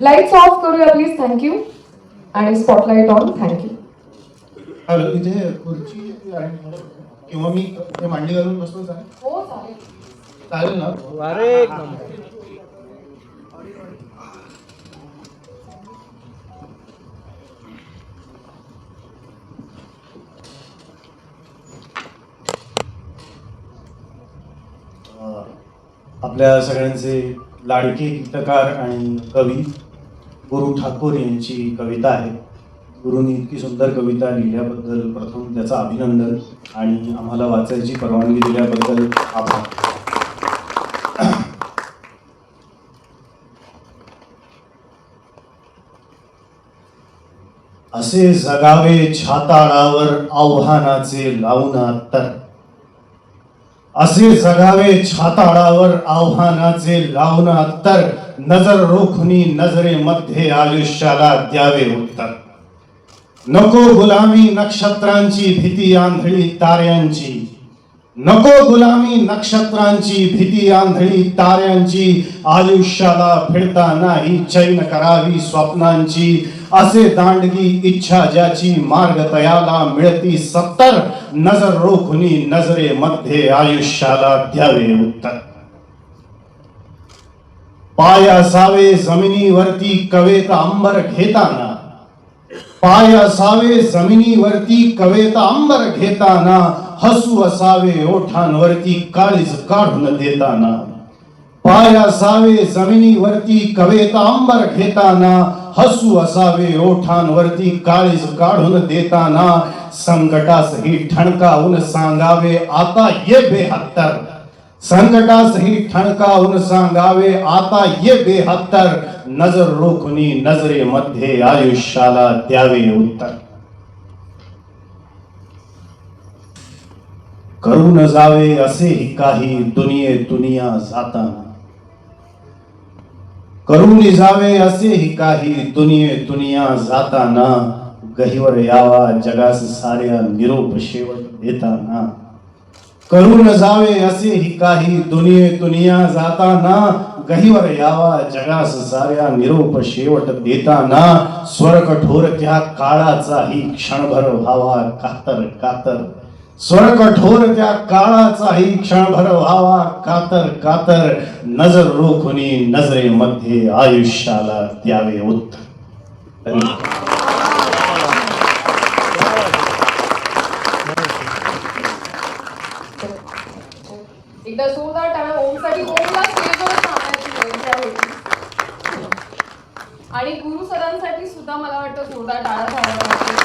Lights off करूया please thank you आणि spotlight on thank you hello इथे खुर्ची. किंवा मी ते मांडी घालून बसतो चालेल हो चालेल. चालेल ना? अरे आपल्या सगळ्यांचे लाडके गीतकार आणि कवी गुरु ठाकूर यांची कविता आहे. गुरुनी इतकी सुंदर कविता लिहिल्याबद्दल प्रथम त्याचं अभिनंदन आणि आम्हाला वाचायची परवानगी दिल्याबद्दल आभार. असे जगावे छाताळावर आव्हानाचे लावून तर असे जगावे छाताळावर आव्हानाचे लावून तर नजर रोखुनी नजरेमध्ये आयुष्याला द्यावे उत्तर. नको गुलामी नक्षत्रांची भीती आंधळी ताऱ्यांची. नको गुलामी नक्षत्रांची भीती आंधळी ताऱ्यांची. आयुष्याला फिरता नाही चैन करावी स्वप्नांची. असे दांडगी इच्छा ज्याची मार्ग तयाला मिळती सत्तर. नजर रोखुनी नजरेमध्ये आयुष्याला द्यावे उत्तर. पाय असावे जमिनीवरती कवेत अंबर घेताना. पाय असावे जमिनीवरती कवेत अंबर घेताना. हसू असावे ओठांवरती काळीज काढून देताना. पाय असावे जमिनीवरती कवेत अंबर घेताना. हसू असावे ओठांवरती काळीज काढून देताना. संकटासही ठणकावून सांगावे आता ये बेहत्तर। संकटासही ठणकावून सांगावे आता ये बेहत्तर। नजर रोखुनी नजरेमध्ये आयुष्याला द्यावे उत्तर। करून जावे असेही काही दुनिये दुनिया जाताना। करून जावे असेही काही दुनिये दुनिया जाताना। गहीवर यावा जगास साऱ्या निरोप शेवट देताना. करून जावे असेही काही दुनिये दुनिया जाताना गहीवर यावा जगास साऱ्या निरोप शेवट देताना स्वर कठोर त्या काळाचाही क्षणभर व्हावा कातर कातर. स्वर कठोर त्या काळाचाही क्षणभर व्हावा कातर कातर. नजर रोखुनी नजरेमध्ये आयुष्याला द्यावे उत्तर. एकदा जोरदार टाळ्या ओमसाठी ओमला स्टेजवर थांबण्याची वेळ आहे. आणि गुरु सरांसाठी सुद्धा मला वाटतं जोरदार टाळ्या झाल्या